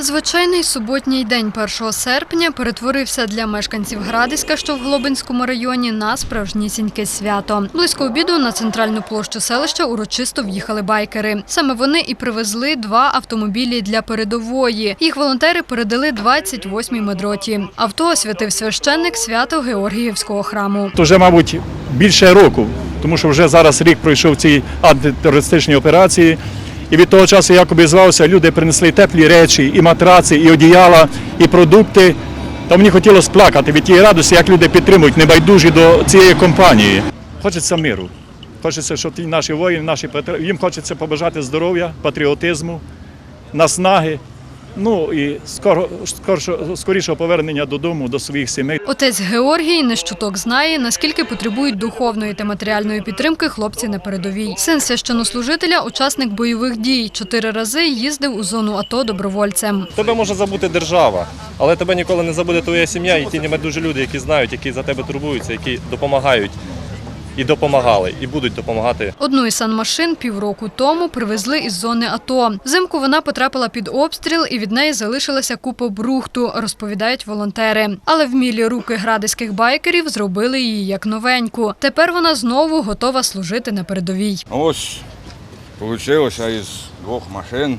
Звичайний суботній день 1 серпня перетворився для мешканців Градиська, що в Глобинському районі, на справжнісіньке свято. Близько обіду на центральну площу селища урочисто в'їхали байкери. Саме вони і привезли два автомобілі для передової. Їх волонтери передали 28-й медроті. Авто освятив священник свято Георгіївського храму. Вже, мабуть, більше року, тому що вже зараз рік пройшов ці антитерористичні операції. І від того часу, як обізвався, люди принесли теплі речі, і матраци, і одіяла, і продукти. Та мені хотілося плакати від тієї радості, як люди підтримують небайдужі до цієї компанії. Хочеться миру. Хочеться, щоб ті наші воїни, наші їм хочеться побажати здоров'я, патріотизму, наснаги. Ну і скоро, скорішого повернення додому, до своїх сімей. Отець Георгій не щуток знає, наскільки потребують духовної та матеріальної підтримки хлопці на передовій. Син священнослужителя – учасник бойових дій. Чотири рази їздив у зону АТО добровольцем. Тебе може забути держава, але тебе ніколи не забуде твоя сім'я і ті небайдужі люди, які знають, які за тебе турбуються, які допомагають і допомагали, і будуть допомагати. Одну із санмашин півроку тому привезли із зони АТО. Взимку вона потрапила під обстріл і від неї залишилася купа брухту, розповідають волонтери. Але вмілі руки градиських байкерів зробили її як новеньку. Тепер вона знову готова служити на передовій. Ось вийшло із двох машин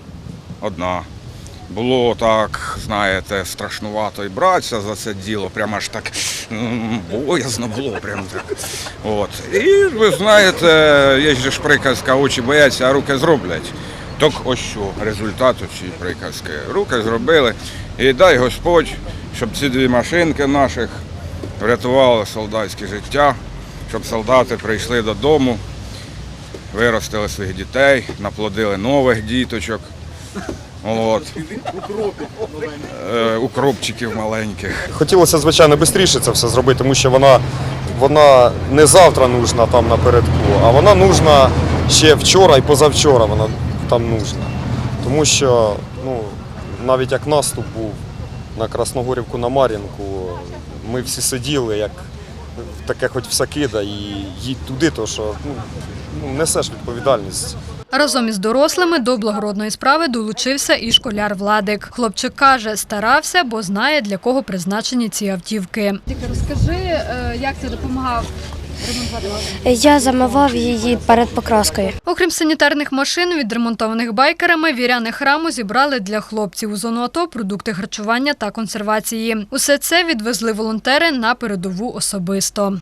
одна. Було так, знаєте, страшнувато і братися за це діло, прямо аж так м, боязно було. Прямо так. От. І ви знаєте, є ж приказка, очі бояться, а руки зроблять. Так ось що результат цієї приказки. Руки зробили. І дай Господь, щоб ці дві машинки наших врятували солдатське життя, щоб солдати прийшли додому, виростили своїх дітей, наплодили нових діточок. От. Е, Укропчиків маленьких. Хотілося, звичайно, швидше це все зробити, тому що вона, вона не завтра нужна там напередку, а вона нужна ще вчора і позавчора вона там нужна. Тому що ну, навіть як наступ був на Красногорівку на Мар'їнку, ми всі сиділи, як таке хоч все кида і їдь туди, то що ну, ну, несеш відповідальність. Разом із дорослими до благородної справи долучився і школяр Владик. Хлопчик каже, старався, бо знає, для кого призначені ці автівки. Розкажи, е, як ти допомагав? Я замивав її перед покраскою. Окрім санітарних машин, відремонтованих байкерами, віряни храму зібрали для хлопців у зону АТО продукти харчування та консервації. Усе це відвезли волонтери на передову особисто.